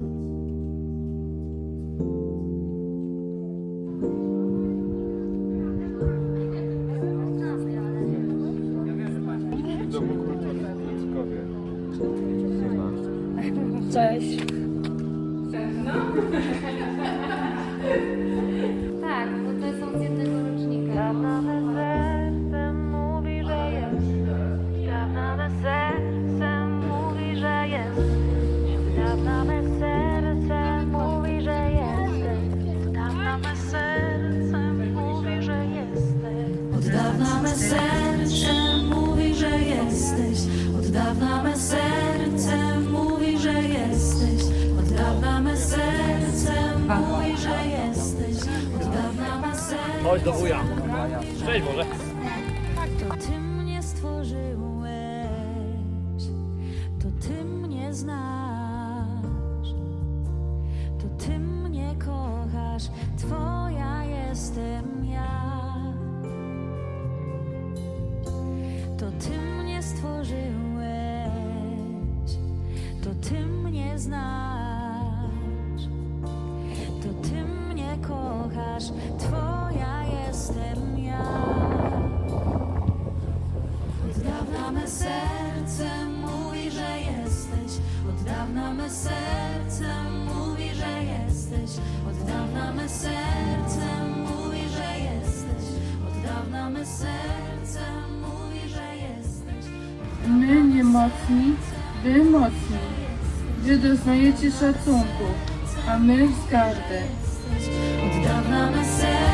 Ma. Cześć. Tak, Chodź do wuja. Cześć Boże. To ty mnie stworzyłeś, to ty mnie znasz, to ty mnie kochasz, twoja jestem ja. To ty mnie stworzyłeś, to ty mnie znasz, to ty mnie kochasz, twoja jestem ja. Od dawna me serce mówi, że jesteś. Od dawna me serce mówi, że jesteś. Od dawna me serce mówi, że jesteś. Od dawna me serce mówi, że jesteś. My niemocni, wy mocni. Wy doznajecie szacunku, a my wzgardy. Od dawna me serce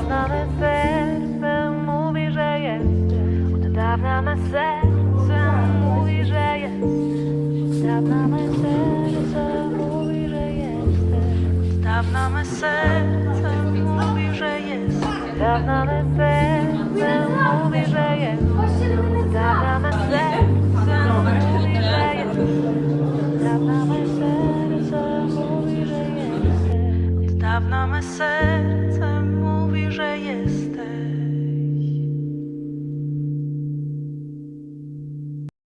dawna me serce mówi, że jest. Od dawna me serce mówi, że jest. Od dawna me serce mówi, że jest. Od dawna me serce mówi, że jest. Od dawna me serce mówi, że jest. Od dawna me serce mówi, że jest. Od dawna me serce mówi, że jest. Od dawna me serce